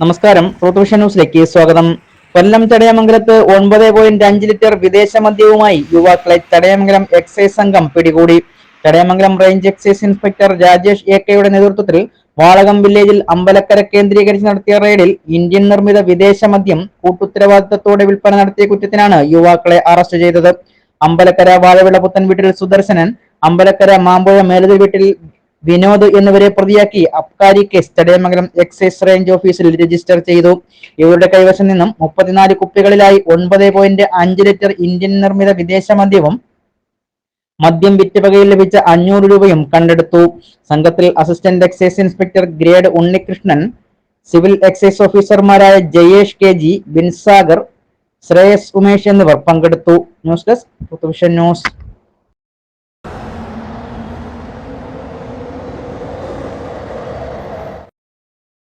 നമസ്കാരം. ട്രൂത്ത് ന്യൂസിലേക്ക് സ്വാഗതം. കൊല്ലം തടയമംഗലത്ത് ഒൻപത് പോയിന്റ് അഞ്ച് ലിറ്റർ വിദേശ മദ്യവുമായി യുവാക്കളെ തടയമംഗലം എക്സൈസ് സംഘം പിടികൂടി. Thadayamangalam range excise inspector Rajesh A കെയുടെ നേതൃത്വത്തിൽ വാളകം വില്ലേജിൽ അമ്പലക്കര കേന്ദ്രീകരിച്ച് നടത്തിയ റെയ്ഡിൽ ഇന്ത്യൻ നിർമ്മിത വിദേശ മദ്യം കൂട്ടുത്തരവാദിത്തത്തോടെ വിൽപ്പന നടത്തിയ കുറ്റത്തിനാണ് യുവാക്കളെ അറസ്റ്റ് ചെയ്തത്. അമ്പലക്കര വാഴവിള പുത്തൻ വീട്ടിൽ സുദർശനൻ അമ്പലക്കര മാമ്പുഴ മേലതി വീട്ടിൽ വിനോദ് എന്നിവരെ പ്രതിയാക്കി. അബ്കാരി കേസ് തടയമംഗലം എക്സൈസ് റേഞ്ച് ഓഫീസിൽ രജിസ്റ്റർ ചെയ്തു. ഇവരുടെ കൈവശം നിന്നും മുപ്പത്തിനാല് കുപ്പികളിലായി ഒൻപത് പോയിന്റ് അഞ്ച് ലിറ്റർ ഇന്ത്യൻ നിർമ്മിത വിദേശ മദ്യവും മദ്യം വിറ്റുവകയിൽ ലഭിച്ച അഞ്ഞൂറ് രൂപയും കണ്ടെടുത്തു. സംഘത്തിൽ assistant excise inspector grade Unnikrishnan civil excise ഓഫീസർമാരായ ജയേഷ് കെ ജി ബിൻസാഗർ ശ്രേയസ് ഉമേഷ് എന്നിവർ പങ്കെടുത്തു. News desk news.